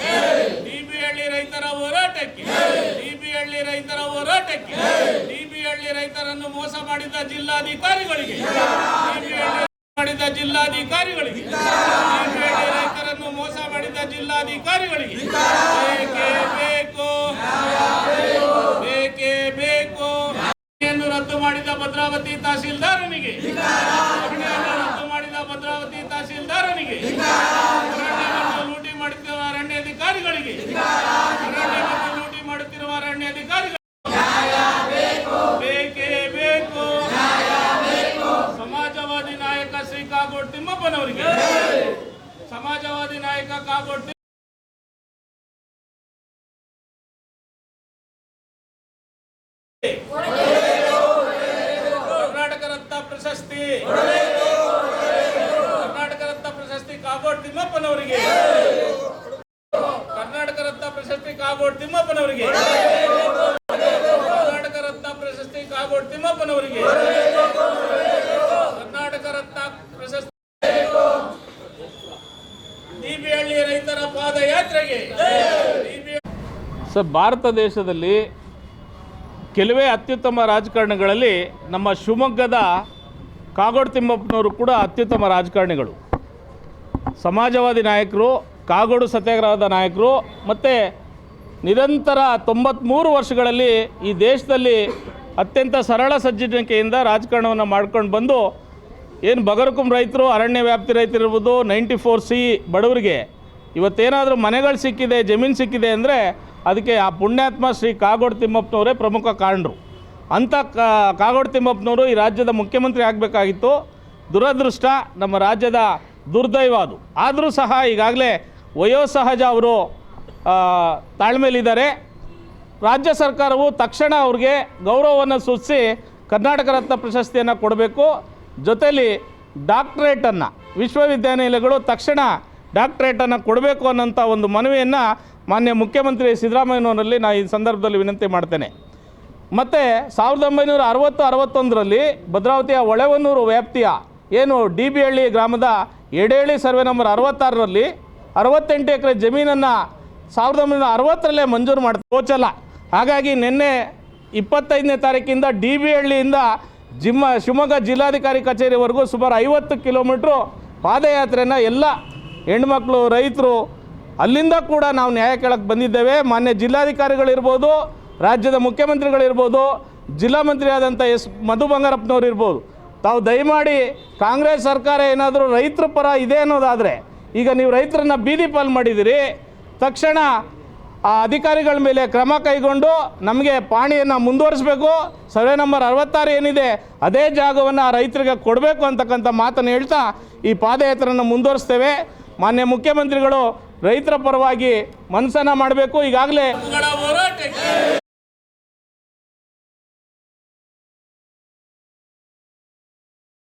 ಹೋರಾಟಕ್ಕೆ. ಡಿಬಿಹಳ್ಳಿ ರೈತರ ಹೋರಾಟಕ್ಕೆ. ಡಿಬಿಹಳ್ಳಿ ರೈತರ ಹೋರಾಟಕ್ಕೆ. ಡಿಬಿಹಳ್ಳಿ ರೈತರನ್ನು ಮೋಸ ಮಾಡಿದ ಜಿಲ್ಲಾಧಿಕಾರಿಗಳಿಗೆ. ಮಾಡಿದ ಜಿಲ್ಲಾಧಿಕಾರಿಗಳಿಗೆ. ಡಿಬಿಹಳ್ಳಿ ರೈತರನ್ನು ಮೋಸ ಮಾಡಿದ ಜಿಲ್ಲಾಧಿಕಾರಿಗಳಿಗೆ. ಬೇಕೇ ಬೇಕು. ಬೇಕೇ ಬೇಕು. ರದ್ದು ಮಾಡಿದ ಭದ್ರಾವತಿ ತಹಸೀಲ್ದಾರನಿಗೆ. ರದ್ದು ಮಾಡಿದ ಭದ್ರಾವತಿ ತಹಸೀಲ್ದಾರನಿಗೆ. ಬೇಕು ಸಮಾಜವಾದಿ ನಾಯಕ ಶ್ರೀ ಕಾಗೋಡ್ ಕರ್ನಾಟಕ ರತ್ನ ಪ್ರಶಸ್ತಿ. ಕರ್ನಾಟಕ ರತ್ನ ಪ್ರಶಸ್ತಿ ಕಾಗೋಡ್ ತಿಮ್ಮಪ್ಪನವರಿಗೆ. ಕರ್ನಾಟಕ ರತ್ನ ಪ್ರಶಸ್ತಿ ಕಾಗೋಡ್ ತಿಮ್ಮಪ್ಪನವರಿಗೆ ಕರ್ನಾಟಕ ರತ್ನ ತಿಮ್ಮಪ್ಪನವರಿಗೆ. ಕರ್ನಾಟಕ ರತ್ನ ಪ್ರಶಸ್ತಿ. ಡಿಬಿಹಳ್ಳಿ ರೈತರ ಪಾದಯಾತ್ರೆಗೆ. ಸರ್, ಭಾರತ ದೇಶದಲ್ಲಿ ಕೆಲವೇ ಅತ್ಯುತ್ತಮ ರಾಜಕಾರಣಿಗಳಲ್ಲಿ ನಮ್ಮ ಶಿವಮೊಗ್ಗದ ಕಾಗೋಡು ತಿಮ್ಮಪ್ಪನವರು ಕೂಡ ಅತ್ಯುತ್ತಮ ರಾಜಕಾರಣಿಗಳು. ಸಮಾಜವಾದಿ ನಾಯಕರು, ಕಾಗೋಡು ಸತ್ಯಾಗ್ರಹದ ನಾಯಕರು ಮತ್ತು ನಿರಂತರ ತೊಂಬತ್ತ್ಮೂರು ವರ್ಷಗಳಲ್ಲಿ ಈ ದೇಶದಲ್ಲಿ ಅತ್ಯಂತ ಸರಳ ಸಜ್ಜನಿಕೆಯಿಂದ ರಾಜಕಾರಣವನ್ನು ಮಾಡ್ಕೊಂಡು ಬಂದು ಏನು ಬಗರಕುಂ ರೈತರು, ಅರಣ್ಯ ವ್ಯಾಪ್ತಿ ರೈತರಿರ್ಬೋದು, ನೈಂಟಿ ಫೋರ್ ಸಿ ಬಡವರಿಗೆ ಇವತ್ತೇನಾದರೂ ಮನೆಗಳು ಸಿಕ್ಕಿದೆ, ಜಮೀನು ಸಿಕ್ಕಿದೆ ಅಂದರೆ ಅದಕ್ಕೆ ಆ ಪುಣ್ಯಾತ್ಮ ಶ್ರೀ ಕಾಗೋಡು ತಿಮ್ಮಪ್ಪನವರೇ ಪ್ರಮುಖ ಕಾರಣರು. ಅಂಥ ಕಾಗೋಡು ತಿಮ್ಮಪ್ಪನವರು ಈ ರಾಜ್ಯದ ಮುಖ್ಯಮಂತ್ರಿ ಆಗಬೇಕಾಗಿತ್ತು. ದುರದೃಷ್ಟ ನಮ್ಮ ರಾಜ್ಯದ ದುರ್ದೈವ ಅದು. ಆದರೂ ಸಹ ಈಗಾಗಲೇ ವಯೋಸಹಜ ಅವರು ತಾಳ್ಮೇಲಿದ್ದಾರೆ. ರಾಜ್ಯ ಸರ್ಕಾರವು ತಕ್ಷಣ ಅವ್ರಿಗೆ ಗೌರವವನ್ನು ಸೂಚಿಸಿ ಕರ್ನಾಟಕ ರತ್ನ ಪ್ರಶಸ್ತಿಯನ್ನು ಕೊಡಬೇಕು. ಜೊತೆಯಲ್ಲಿ ಡಾಕ್ಟ್ರೇಟನ್ನು, ವಿಶ್ವವಿದ್ಯಾನಿಲಯಗಳು ತಕ್ಷಣ ಡಾಕ್ಟ್ರೇಟನ್ನು ಕೊಡಬೇಕು ಅನ್ನೋಂಥ ಒಂದು ಮನವಿಯನ್ನು ಮಾನ್ಯ ಮುಖ್ಯಮಂತ್ರಿ ಸಿದ್ದರಾಮಯ್ಯನವರಲ್ಲಿ ನಾನು ಈ ಸಂದರ್ಭದಲ್ಲಿ ವಿನಂತಿ ಮಾಡ್ತೇನೆ. ಮತ್ತು ಸಾವಿರದ ಒಂಬೈನೂರ ಅರವತ್ತು ಅರವತ್ತೊಂದರಲ್ಲಿ ಭದ್ರಾವತಿಯ ಹೊಳೆವನ್ನೂರು ವ್ಯಾಪ್ತಿಯ ಏನು ಡಿ ಬಿ ಹಳ್ಳಿ ಗ್ರಾಮದ ಎಡೇಳಿ ಸರ್ವೆ ನಂಬರ್ ಅರವತ್ತಾರರಲ್ಲಿ ಅರವತ್ತೆಂಟು ಎಕರೆ ಜಮೀನನ್ನು ಸಾವಿರದ ಒಂಬೈನೂರ ಅರವತ್ತರಲ್ಲೇ ಮಂಜೂರು ಮಾಡ್ತಾರೆ ಗೋಚಲ. ಹಾಗಾಗಿ ನಿನ್ನೆ ಇಪ್ಪತ್ತೈದನೇ ತಾರೀಕಿಂದ ಡಿ ಬಿ ಹಳ್ಳಿಯಿಂದ ಜಿಮ್ಮ ಶಿವಮೊಗ್ಗ ಜಿಲ್ಲಾಧಿಕಾರಿ ಕಚೇರಿವರೆಗೂ ಸುಮಾರು ಐವತ್ತು ಕಿಲೋಮೀಟ್ರು ಪಾದಯಾತ್ರೆನ ಎಲ್ಲ ಹೆಣ್ಮಕ್ಳು, ರೈತರು ಅಲ್ಲಿಂದ ಕೂಡ ನಾವು ನ್ಯಾಯ ಕೇಳಕ್ಕೆ ಬಂದಿದ್ದೇವೆ. ಮಾನ್ಯ ಜಿಲ್ಲಾಧಿಕಾರಿಗಳಿರ್ಬೋದು, ರಾಜ್ಯದ ಮುಖ್ಯಮಂತ್ರಿಗಳಿರ್ಬೋದು, ಜಿಲ್ಲಾ ಮಂತ್ರಿಯಾದಂಥ ಎಸ್ ಮಧು ಬಂಗಾರಪ್ಪನವ್ರು ಇರ್ಬೋದು. ತಾವು ದಯಮಾಡಿ ಕಾಂಗ್ರೆಸ್ ಸರ್ಕಾರ ಏನಾದರೂ ರೈತರ ಪರ ಇದೆ ಅನ್ನೋದಾದರೆ ಈಗ ನೀವು ರೈತರನ್ನ ಬೀದಿ ಪಾಲು ಮಾಡಿದ್ದೀರಿ ತಕ್ಷಣ ಆ ಅಧಿಕಾರಿಗಳ ಮೇಲೆ ಕ್ರಮ ಕೈಗೊಂಡು ನಮಗೆ ಪಾಣಿಯನ್ನು ಮುಂದುವರಿಸಬೇಕು. ಸರ್ವೆ ನಂಬರ್ ಅರವತ್ತಾರು ಏನಿದೆ, ಅದೇ ಜಾಗವನ್ನು ರೈತರಿಗೆ ಕೊಡಬೇಕು ಅಂತಕ್ಕಂಥ ಮಾತನ್ನು ಹೇಳ್ತಾ ಈ ಪಾದಯಾತ್ರೆಯನ್ನು ಮುಂದುವರಿಸ್ತೇವೆ. ಮಾನ್ಯ ಮುಖ್ಯಮಂತ್ರಿಗಳು ರೈತರ ಪರವಾಗಿ ಮನಸ್ಸನ್ನು ಮಾಡಬೇಕು. ಈಗಾಗಲೇ